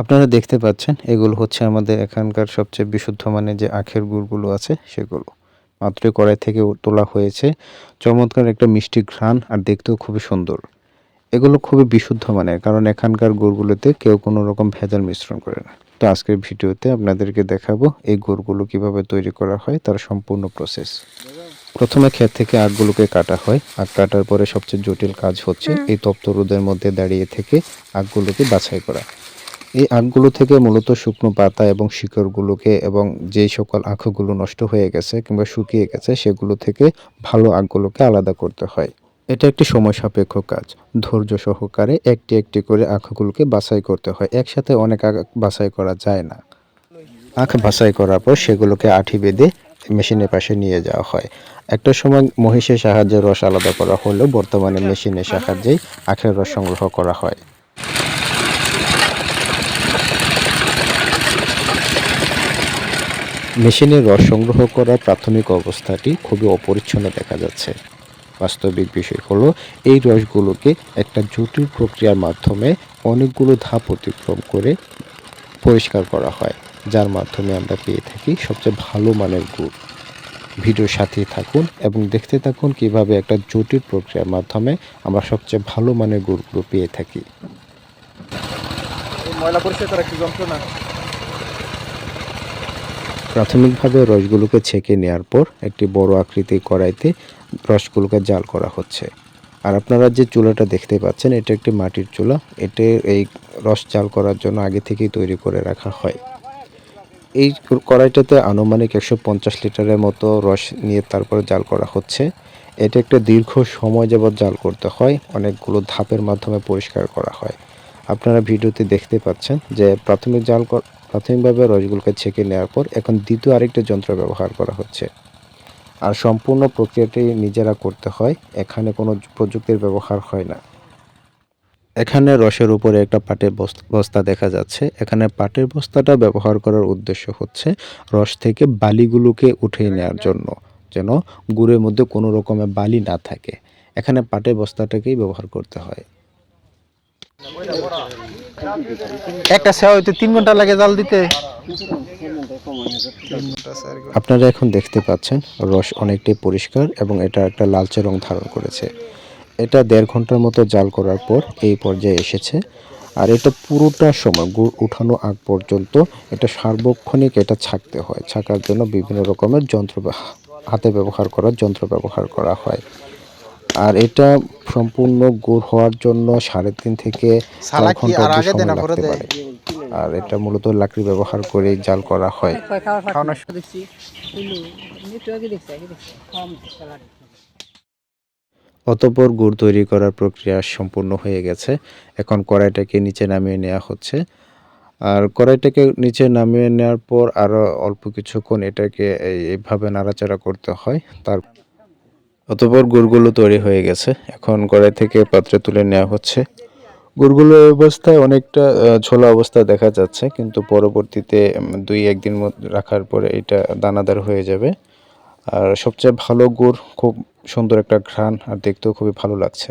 আপনারা দেখতে পাচ্ছেন এগুলো হচ্ছে আমাদের এখানকার সবচেয়ে বিশুদ্ধ মানে যে আখের গুড়গুলো আছে সেগুলো। মাত্র কড়াই থেকে তোলা হয়েছে। চমৎকার একটা মিষ্টি ঘ্রাণ আর দেখতেও খুবই সুন্দর। এগুলো খুবই বিশুদ্ধ মানের কারণ এখানকার গুড়গুলোতে কেউ কোনো রকম ভেজাল মিশ্রণ করে না। তো আজকের ভিডিওতে আপনাদেরকে দেখাবো এই গুড়গুলো কীভাবে তৈরি করা হয় তার সম্পূর্ণ প্রসেস। প্রথমে ক্ষেত থেকে আখগুলোকে কাটা হয়। আখ কাটার পরে সবচেয়ে জটিল কাজ হচ্ছে এই তপ্ত রোদের মধ্যে দাঁড়িয়ে থেকে আখগুলোকে বাছাই করা। এই আখগুলো থেকে মূলত শুকনো পাতা এবং শিকড়গুলোকে এবং যেই সকল আখগুলো নষ্ট হয়ে গেছে কিংবা শুকিয়ে গেছে, সেগুলো থেকে ভালো আখগুলোকে আলাদা করতে হয়। এটা একটি সময় সাপেক্ষ কাজ। ধৈর্য সহকারে একটি একটি করে আখগুলোকে বাছাই করতে হয়। একসাথে অনেক আখ বাছাই করা যায় না। আখ বাছাই করার পর সেগুলোকে আঠি বেঁধে মেশিনের পাশে নিয়ে যাওয়া হয়। একটা সময় মহিষের সাহায্যে রস আলাদা করা হলেও বর্তমানে মেশিনের সাহায্যেই আখের রস সংগ্রহ করা হয়। মেশিনে রস সংগ্রহ করার প্রাথমিক অবস্থাটি খুবই অপরিচ্ছন্ন দেখা যাচ্ছে। বাস্তবিক বিষয় হলো, এই রসগুলোকে একটা জটিল প্রক্রিয়ার মাধ্যমে অনেকগুলো ধাপ অতিক্রম করে পরিষ্কার করা হয়, যার মাধ্যমে আমরা পেয়ে থাকি সবচেয়ে ভালো মানের গুড়। ভিডিওর সাথেই থাকুন এবং দেখতে থাকুন কীভাবে একটা জটিল প্রক্রিয়ার মাধ্যমে আমরা সবচেয়ে ভালো মানের গুড়গুলো পেয়ে থাকি। ময়লা পরিষ্কার যন্ত্রণা? প্রাথমিকভাবে রসগুলোকে ছেঁকে নেওয়ার পর একটি বড় আকৃতির কড়াইতে রসগুলোকে জাল করা হচ্ছে। আর আপনারা যে চুলাটা দেখতে পাচ্ছেন, এটা একটি মাটির চুলা। এতে এই রস জাল করার জন্য আগে থেকেই তৈরি করে রাখা হয়। এই কড়াইটাতে আনুমানিক একশো পঞ্চাশ লিটারের মতো রস নিয়ে তারপরে জাল করা হচ্ছে। এটা একটা দীর্ঘ সময় যাবৎ জাল করতে হয়। অনেকগুলো ধাপের মাধ্যমে পরিষ্কার করা হয়। আপনারা ভিডিওতে দেখতে পাচ্ছেন যে প্রাথমিক জাল প্রাথমিকভাবে রসগুলোকে ছেঁকে নেওয়ার পর এখন দ্বিতীয় আরেকটা যন্ত্র ব্যবহার করা হচ্ছে। আর সম্পূর্ণ প্রক্রিয়াটি নিজেরা করতে হয়, এখানে কোনো প্রযুক্তির ব্যবহার হয় না। এখানে রসের উপরে একটা পাটের বস- বস্তা দেখা যাচ্ছে। এখানে পাটের বস্তাটা ব্যবহার করার উদ্দেশ্য হচ্ছে রস থেকে বালিগুলোকে উঠিয়ে নেওয়ার জন্য, যেন গুড়ের মধ্যে কোনো রকমের বালি না থাকে। এখানে পাটের বস্তাটাকেই ব্যবহার করতে হয়। একটা সেবা হইতে তিন ঘণ্টা লাগে জাল দিতে। আপনারা এখন দেখতে পাচ্ছেন, রস অনেকটাই পরিষ্কার এবং এটা একটা লালচে রং ধারণ করেছে। এটা দেড় ঘণ্টার মতো জাল করার পর এই পর্যায়ে এসেছে। আর এটা পুরোটা সময় গুড় উঠানো আগ পর্যন্ত এটা সার্বক্ষণিক এটা ছাকতে হয়। ছাকার জন্য বিভিন্ন রকমের যন্ত্র হাতে ব্যবহার করার যন্ত্র ব্যবহার করা হয়। আর এটা সম্পূর্ণ গুড় হওয়ার জন্য সাড়ে তিন থেকে চার ঘণ্টা আর অবধি আগে সময় লাগতে পারে। আর এটা মূলত লাকড়ি ব্যবহার করে জাল করা হয়। কালার অতপর গুড় তৈরি করার প্রক্রিয়া সম্পূর্ণ হয়ে গেছে। এখন কড়াইটাকে নিচে নামিয়ে নেওয়া হচ্ছে। আর কড়াইটাকে নিচে নামিয়ে নেওয়ার পর আরও অল্প কিছুক্ষণ এটাকে এইভাবে নাড়াচাড়া করতে হয়। তার অতপর গুড়গুলো তৈরি হয়ে গেছে। এখন কড়াই থেকে পাত্রে তুলে নেওয়া হচ্ছে। গুড়গুলো অবস্থায় অনেকটা ছোলা অবস্থা দেখা যাচ্ছে, কিন্তু পরবর্তীতে দুই, একদিন রাখার পরে এটা দানাদার হয়ে যাবে। আর সবচেয়ে ভালো গুড় খুব সুন্দর একটা ঘ্রাণ, আর দেখতেও খুবই ভালো লাগছে।